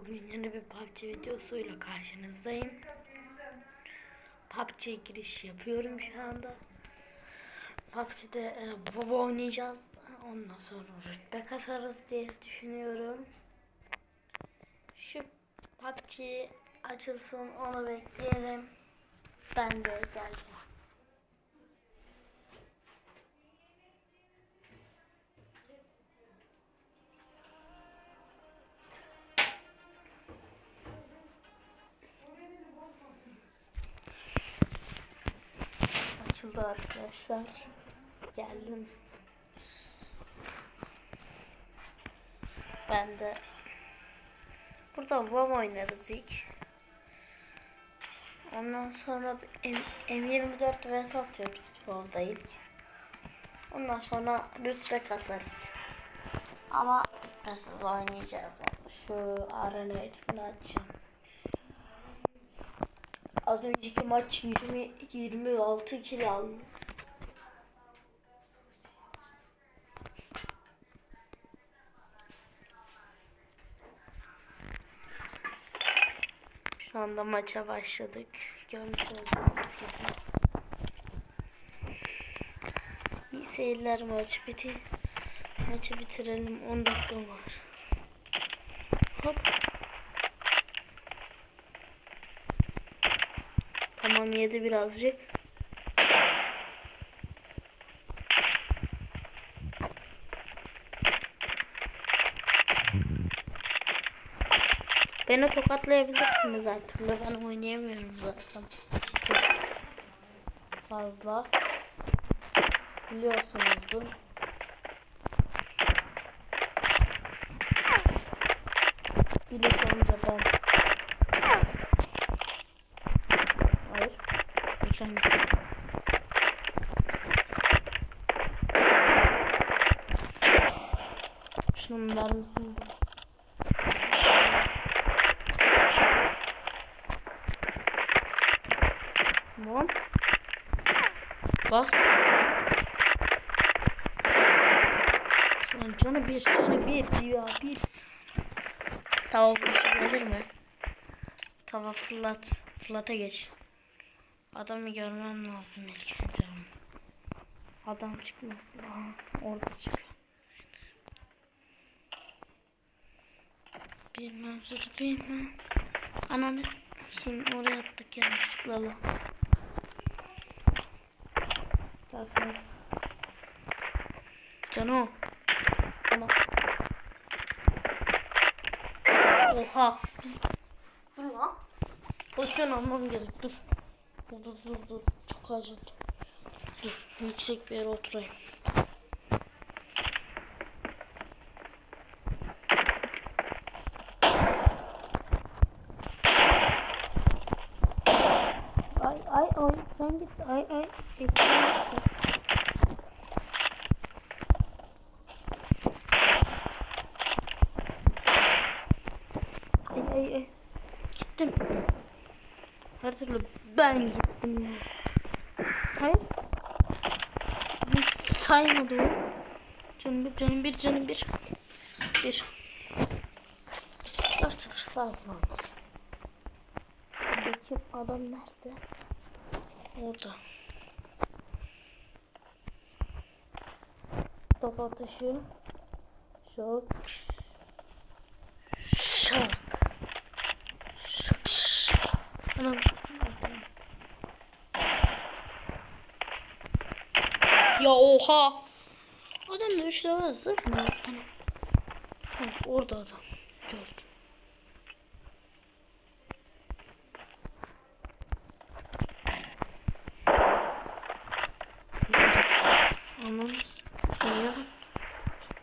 Bugün yeni bir PUBG videosuyla karşınızdayım. PUBG'ye giriş yapıyorum şu anda. PUBG'de e, WoW oynayacağız. Ondan sonra rütbe kasarız diye düşünüyorum. Şu PUBG açılsın onu bekleyelim. Ben de geldim. Açıldı arkadaşlar. Geldim. Ben de burada WoW oynarız ilk. Ondan sonra M- M24 vs atıyoruz WoW'da ilk. Ondan sonra rütbe kasarız. Ama rütbesiz oynayacağız. Şu arena eğitimini açacağım. Az önceki maç 20 26 kill aldım. Şu anda maça başladık. Görmüş. İyi seyirler maç biti. Maçı bitirelim. 10 dakika var. Hop. Tamam yedi birazcık. Beni tokatlayabilirsiniz türlü. Ben oynayamıyorum zaten. Fazla. Biliyorsunuzdur. Bilis olunca ben. Hayır. Geçen Şunun mermisini de. Tamam. Bas. Lan canı bir, canı bir diyor bir. Tava kutusu gelir mi? Tava fırlat. Fırlata geç. Adamı görmem lazım ilk önce. Adam çıkmasın. Aha, orada çıkıyor. Bilmem zır bilmem. Ananı şimdi oraya attık yanlışlıkla. Bakın. Cano. Ana. Oha. Dur lan. Pozisyon almam gerek. Dur dur dur. dur. Çok acil. Dur. Yüksek bir yere oturayım. Ay ay ay sen git ay ay. Ay ay ay. Gittim. Her türlü ben gittim ya. Hayır. Hiç saymadı o. Canım bir, canım bir, canım bir. Bir. Dört sıfır saymadı. Bakayım adam nerede? Orada. Top atışı. Şok. Şok. Şok. şok. Anam. Ya oha. Adam da 3 level sırf mı? Hani. Ha, orada adam. Ya.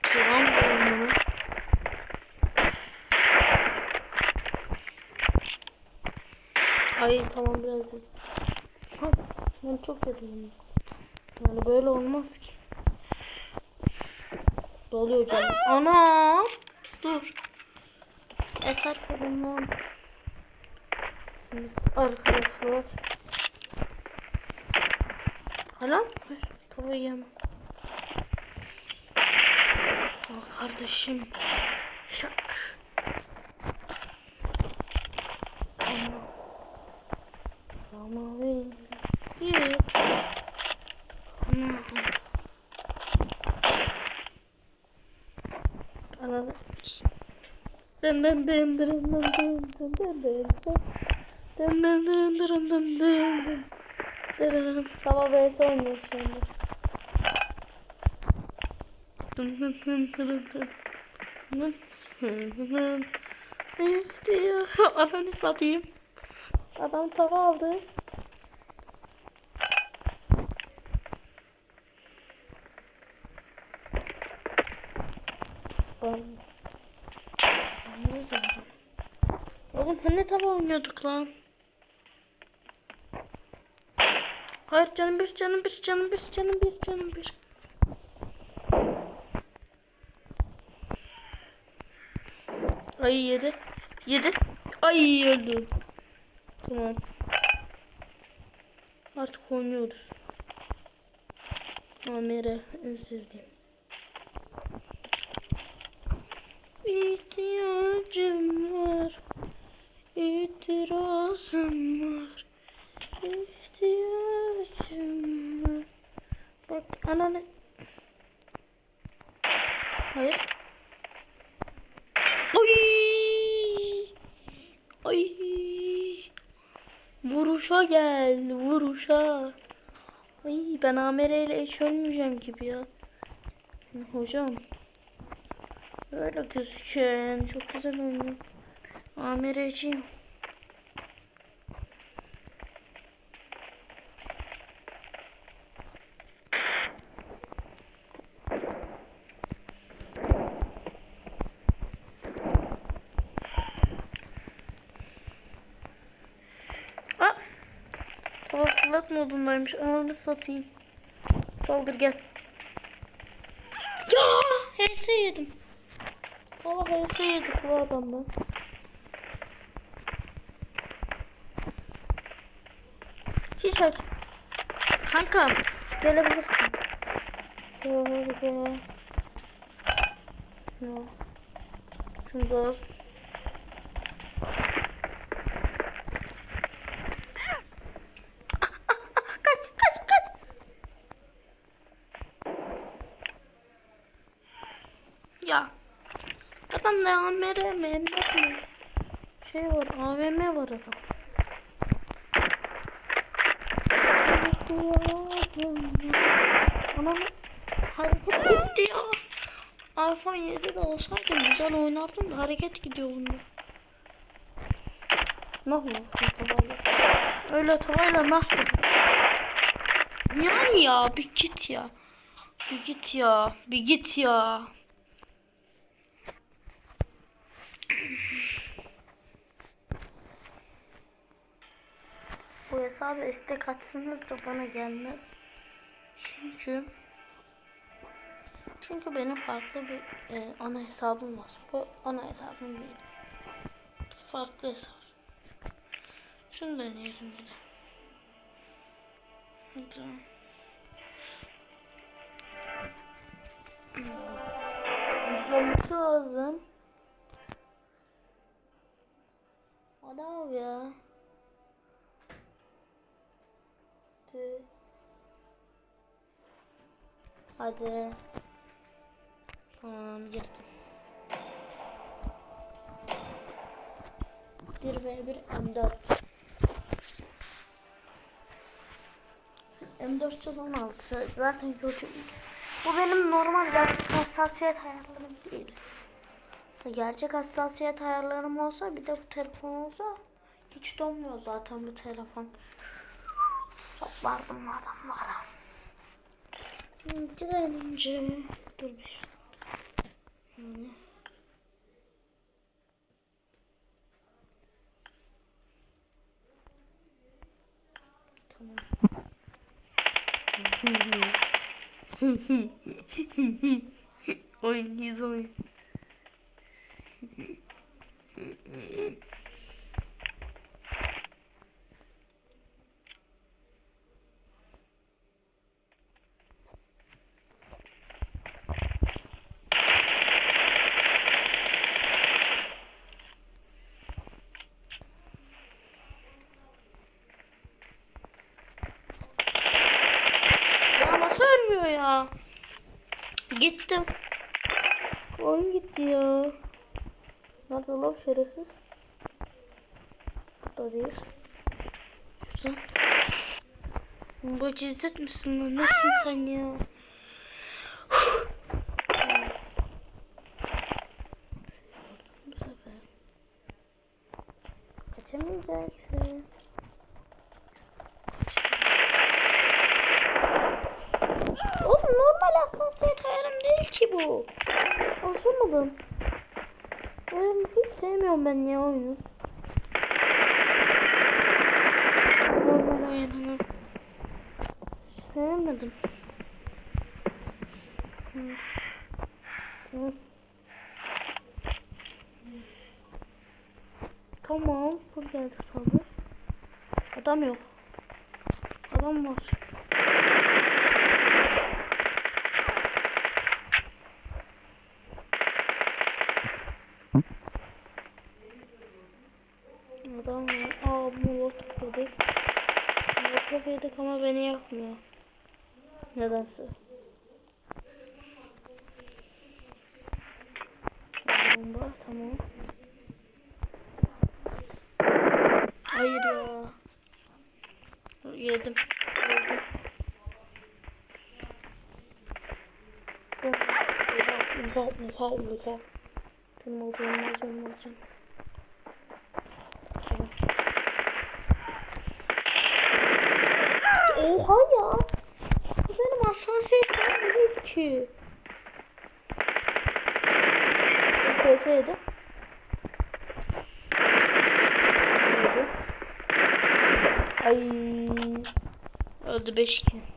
Selam bana. Ay tamam biraz. Ha, ben çok yedim. Yani böyle olmaz ki. Doluyor canım. Ana! Dur. Eser kolumdan. Şimdi arkadaşlar. Hala? Hayır. Tavayı yemem. kardeşim. Şak. Tamam. Tamam. Yürü. Tamam. Bana ver. Ben sonra şimdi diyor? Ananı satayım. Adam tava aldı. Oğlum hani tava oynuyorduk lan? Hayır canım bir canım bir canım bir canım bir canım bir. Ay yedi. Yedi. Ay öldüm. Tamam. Artık oynuyoruz. Amire en sevdiğim. İhtiyacım var. İtirazım var. İhtiyacım var. Bak ananı. Hayır. Ay. Ay. Vuruşa gel. Vuruşa. Ay ben Amere ile hiç ölmeyeceğim gibi ya. Hocam. Öyle gözüküyor. Çok güzel oynuyor. Amereciğim. Aa! Fırlat modundaymış. Ananı satayım. Saldır gel. Ya! HS yedim. Tava HS yedik bu adamdan. Hiç aç. Kanka gelebilirsin. Gel gel. Ya. Şunu da al. Kaç kaç kaç. Ya. Adam ne AMR mi? Şey var AVM var adam. Anam hareket gitti ya. iPhone 7'de olsaydım güzel oynardım da hareket gidiyor bunda. Tavayla. Öyle tavayla mahvolsun. Yani ya bir git ya. Bir git ya. Bir git ya. Bu hesabı istek atsanız da bana gelmez. Çünkü çünkü benim farklı bir e, ana hesabım var. Bu ana hesabım değil. Farklı hesap. Şunu deneyelim bir de. Hadi. Yüklenmesi lazım. Abi ya. Hadi. Hadi. Tamam girdim. 1 ve 1 M4. M416 zaten kötü. Bu benim normal hassasiyet ayarlarım değil. Gerçek hassasiyet ayarlarım olsa bir de bu telefon olsa hiç donmuyor zaten bu telefon. Toplardım adamlara. Güzelince. Dur bir. Yani. Tamam. oyun, yüz oyun. Ya nasıl ölmüyor ya? Gittim. Oyun gitti ya. Nerede lan şerefsiz? Burada değil. Şurada. Bu cizzet misin lan? Nesin sen ya? Bu sefer. Kaçamayacaksın. Oğlum normal hassasiyet ayarım değil ki bu. Alışamadım. Oyun hiç sevmiyorum ben ya oyunu. Normal oyununu. Sevmedim. Hı. Tamam, full geldi sandık. Adam yok. Adam var. Adam var. Aa molotof yedik. Molotof yedik ama beni yakmıyor. Nedense. Bomba tamam. Hayır ya. Yedim. Yedim. Oha oha oha oha. Canım oldu canım Oha ya. Bu benim asansör değil ki. Koysaydı. Ay. Öldü 5 2.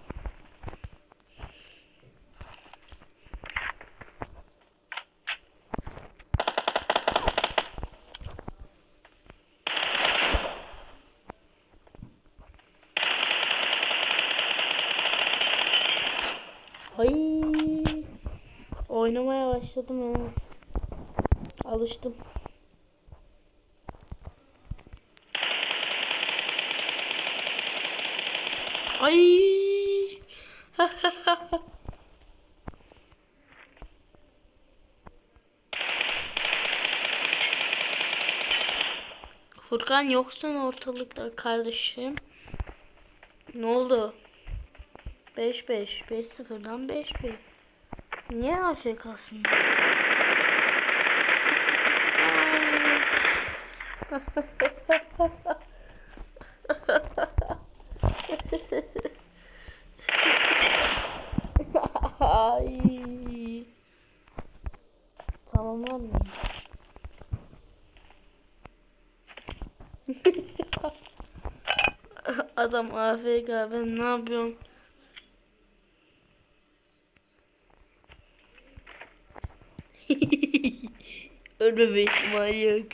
başladım ha. Alıştım. Ay. Furkan yoksun ortalıkta kardeşim. Ne oldu? 5-5. 5-0'dan 5-1. Niye AFK'sın? Ay. Tamam abi. Adam AFK ben ne yapıyorum? Ölmeme ihtimali yok.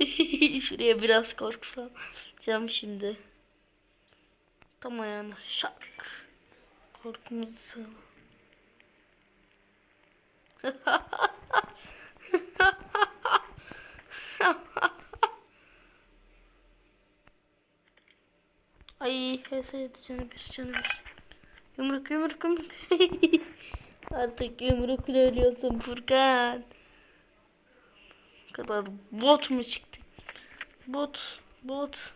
Şuraya biraz korksam. Cam şimdi. Tam ayağına şak. Korkumuzu sağ. Ay HS yedi canı bir canı bir. Yumruk yumruk yumruk. Artık yumrukla ölüyorsun Furkan. Kadar bot mu çıktı? Bot, bot.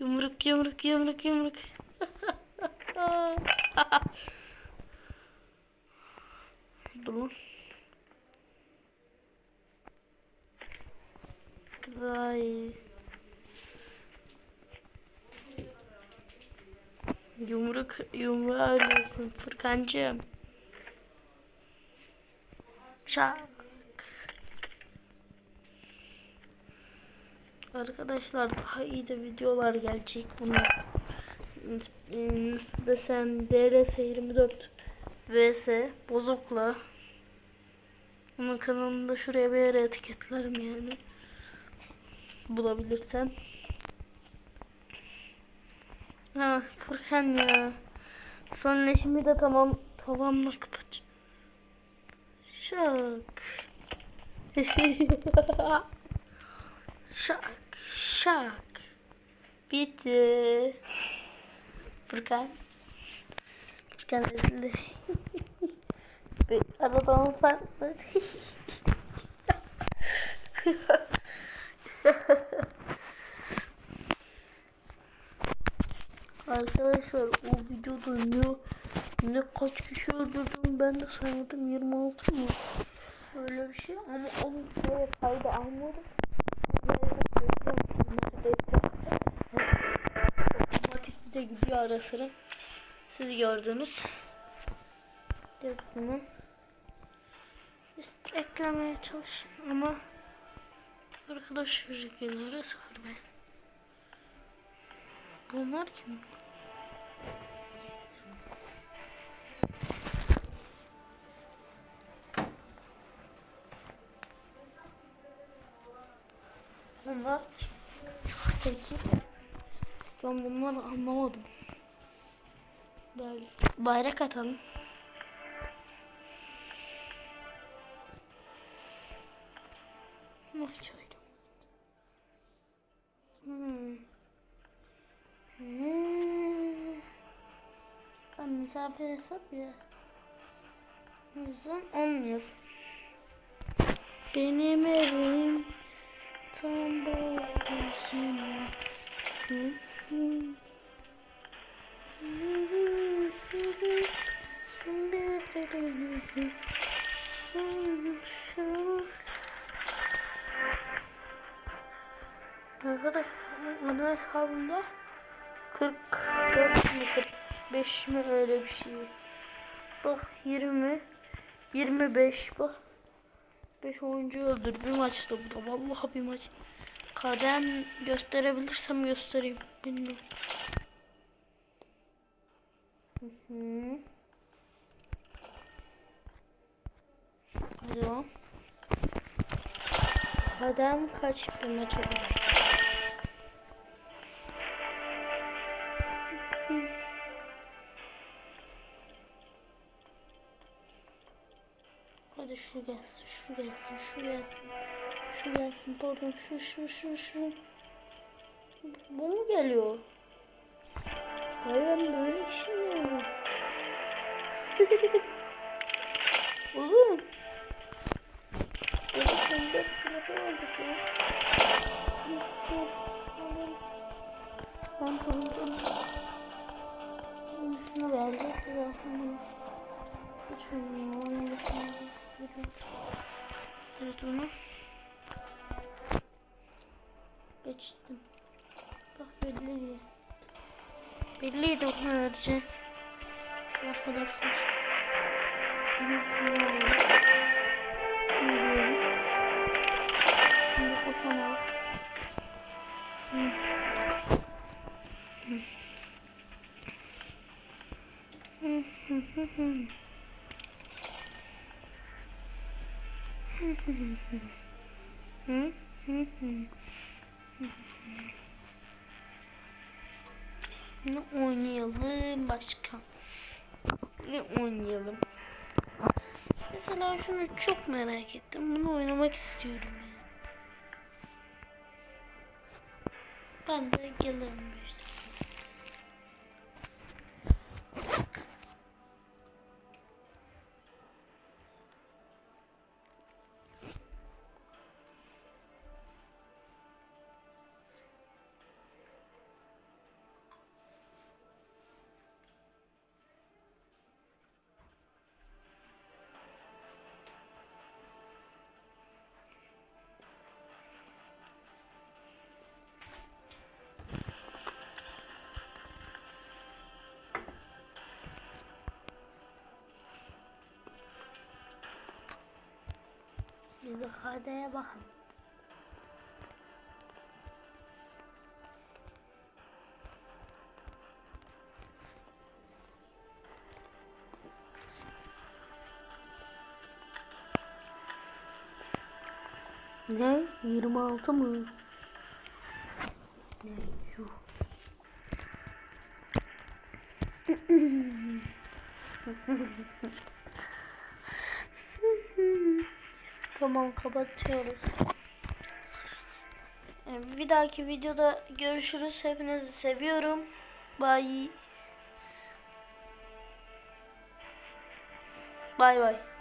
Yumruk yumruk yumruk yumruk. Dur lan. Ay. Yumruk yumruğa ölüyorsun Furkancığım. Çak. Arkadaşlar daha iyi de videolar gelecek bunlar. Nasıl desem DRS 24 vs bozukla. Onun kanalını da şuraya bir yere etiketlerim yani. Bulabilirsem. Ha Furkan ya. Son leşimi de tamam tamamla kapat. Şak. şak Uçak. Bitti. Furkan. Furkan özledi. Arabanın farklı. Arkadaşlar o videoda ne, ne kaç kişi öldürdüm ben de saymadım 26 mı? Öyle bir şey ama onun kaydı almadım. De gidiyor ara sıra. Siz gördünüz. Evet bunu eklemeye çalışın ama arkadaş virgülleri sıfır ben. Bunlar kim? Bunlar kim? Peki. Ben bunları anlamadım. Bayrak atalım. Maç oyunu. Hmm. Hmm. Ben misafir hesap ya. Yüzden olmuyor. Benim evim tam. Hı hı. Arkadaşlar ana hesabımda 44 mi 45 mi öyle bir şey. Bak 20 25 bak. 5 oyuncu öldür bir maçta bu da vallahi bir maç. Kadem gösterebilirsem göstereyim. Bilmiyorum. Hı hı. Devam. Kadem kaç bir maç şu gelsin, şu gelsin, şu gelsin. Şu gelsin, pardon, şu, şu, şu, şu. Bu mu geliyor? Hayır ben böyle ya. Oğlum. Böyle kendi sınıfı aldık ya. Ben tanıdım. Şunu verdi. Zaten bunu. Lütfen Evet onu geçtim. Bak belliydi. Belliydi onu vereceğim. Arkadaşlar. Şimdi şunu alalım. Şunu diyelim. Şimdi koşamam. Hı. Hı hı. Ne oynayalım başka? Ne oynayalım? Mesela şunu çok merak ettim. Bunu oynamak istiyorum. Yani. Ben de gelirim işte. Biz de kadeye bakın. Ne? 26 mı? Ne? Yuh. Tamam kapatıyoruz. Ee, Bir dahaki videoda görüşürüz. Hepinizi seviyorum. Bye. Bye bye.